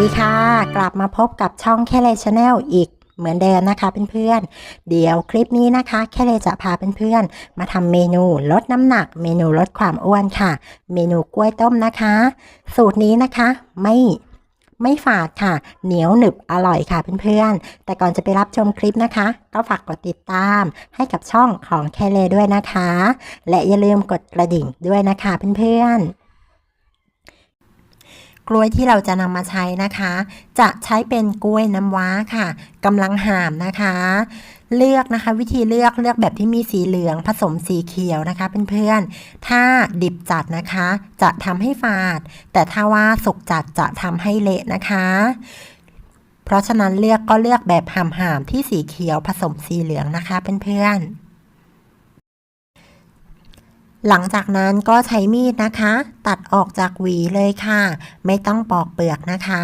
ดีค่ะ กลับมาพบกับช่องแค่เลชแนลอีกเหมือนเดิมนะคะเพื่อนๆเดี๋ยวคลิปนี้นะคะ แค่เลจะพาเพื่อนๆมาทำเมนูลดน้ำหนัก เมนูลดความอ้วนค่ะ เมนูกล้วยต้มนะคะ สูตรนี้นะคะไม่ไม่ฝาดค่ะ เหนียวหนึบอร่อยค่ะเพื่อนๆ แต่ก่อนจะไปรับชมคลิปนะคะ ก็ฝากกดติดตามให้กับช่องของแคเลด้วยนะคะ และอย่าลืมกดกระดิ่งด้วยนะคะเพื่อนๆ กล้วยที่เราจะนำมาใช้นะคะ จะใช้เป็นกล้วยน้ำว้าค่ะกำลังห่ามนะคะ เลือกนะคะวิธีเลือกเลือกแบบที่มีสีเหลืองผสมสีเขียวนะคะเพื่อนๆ ถ้าดิบจัดนะคะ จะทำให้ฝาด แต่ถ้าว่าสุกจัดจะทำให้เละนะคะ เพราะฉะนั้นเลือกก็เลือกแบบห่ามๆที่สีเขียวผสมสีเหลืองนะคะเพื่อนๆ หลังจากนั้นก็ใช้มีดนะคะ ตัดออกจากหวีเลยค่ะ ไม่ต้องปอกเปลือกนะคะ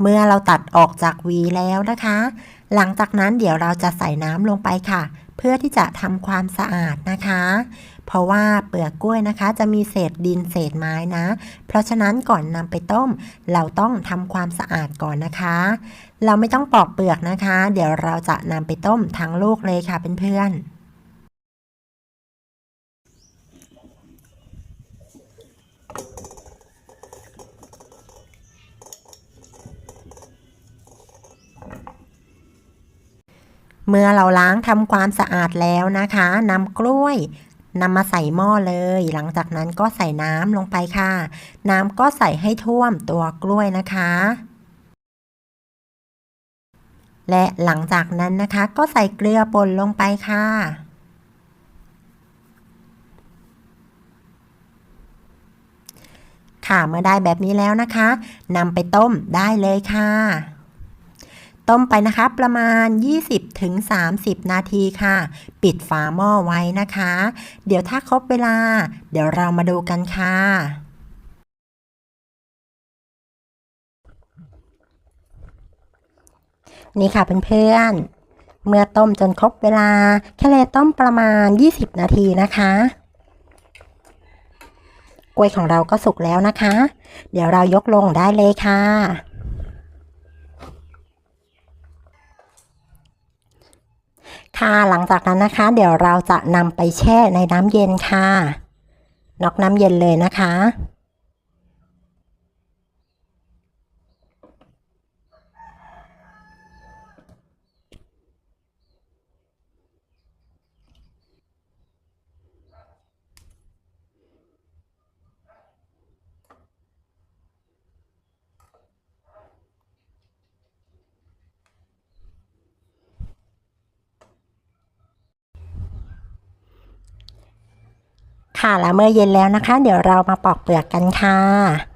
เมื่อเราตัดออกจากหวีแล้วนะคะ หลังจากนั้นเดี๋ยวเราจะใส่น้ำลงไปค่ะ พื่อที่จะทำความสะอาดนะคะ เพราะว่าเปลือกกล้วยนะคะ จะมีเศษดินเศษไม้นะ เพราะฉะนั้นก่อนนำไปต้ม เราต้องทำความสะอาดก่อนนะคะ เราไม่ต้องปอกเปลือกนะคะ เดี๋ยวเราจะนำไปต้มทั้งลูกเลยค่ะเพื่อนๆ เมื่อเราล้างทำความสะอาดแล้วนะคะนำกล้วยนำมาใส่หม้อเลย หลังจากนั้นก็ใส่น้ำลงไปค่ะ น้ำก็ใส่ให้ท่วมตัวกล้วยนะคะ และหลังจากนั้นนะคะก็ใส่เกลือป่นลงไปค่ะค่ะเมื่อได้แบบนี้แล้วนะคะนำไปต้มได้เลยค่ะ ต้มไปนะคะประมาณ 20-30 นาทีค่ะ ปิดฝาหม้อไว้นะคะ เดี๋ยวถ้าครบเวลา เดี๋ยวเรามาดูกันค่ะนี่ค่ะเพื่อนๆ เมื่อต้มจนครบเวลา แค่เลยต้มประมาณ 20 นาทีนะคะ กล้วยของเราก็สุกแล้วนะคะ เดี๋ยวเรายกลงได้เลยค่ะ ค่ะ หลังจากนั้นนะคะ เดี๋ยวเราจะนำไปแช่ในน้ำเย็นค่ะ นอกน้ำเย็นเลยนะคะ ค่ะ แล้วเมื่อเย็นแล้วนะคะ เดี๋ยวเรามาปอกเปลือกกันค่ะ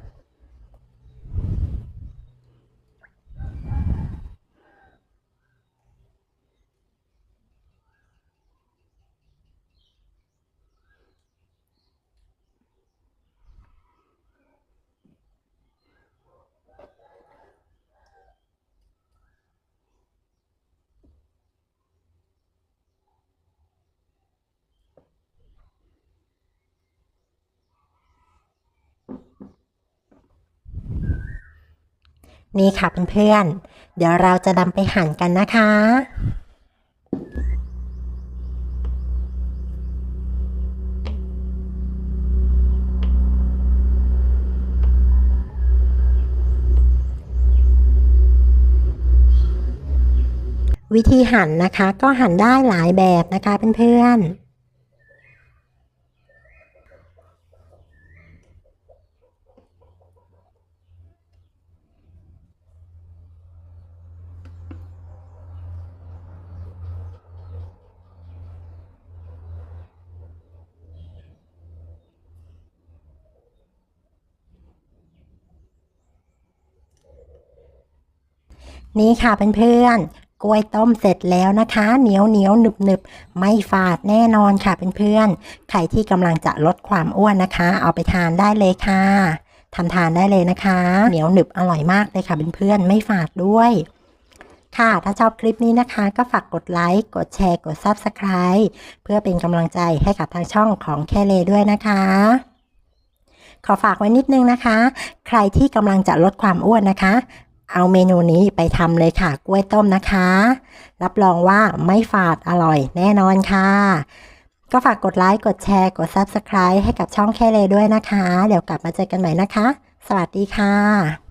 นี่ค่ะเพื่อนๆ เดี๋ยวเราจะนำไปหั่นกันนะคะ วิธีหั่นนะคะก็หั่นได้หลายแบบนะคะเพื่อนๆ นี่ค่ะเพื่อนๆ กล้วยต้มเสร็จแล้วนะคะ เหนียวเหนียวหนึบหนึบไม่ฝาดแน่นอนค่ะเพื่อนๆ ใครที่กำลังจะลดความอ้วนนะคะ เอาไปทานได้เลยค่ะทำทานได้เลยนะคะ เหนียวหนึบอร่อยมากเลยค่ะเพื่อนๆ ไม่ฝาดด้วยค่ะ ถ้าชอบคลิปนี้นะคะ ก็ฝากกดไลค์ กดแชร์ กด Subscribe เพื่อเป็นกำลังใจให้กับทางช่องของแคเลด้วยนะคะ ขอฝากไว้นิดนึงนะคะ ใครที่กำลังจะลดความอ้วนนะคะ เอาเมนูนี้ไปทำเลยค่ะ กล้วยต้มนะคะ รับรองว่าไม่ฝาดอร่อยแน่นอนค่ะ ก็ฝากกดไลค์ กดแชร์ กด Subscribe ให้กับช่องแค่เลยด้วยนะคะ เดี๋ยวกลับมาเจอกันใหม่นะคะ สวัสดีค่ะ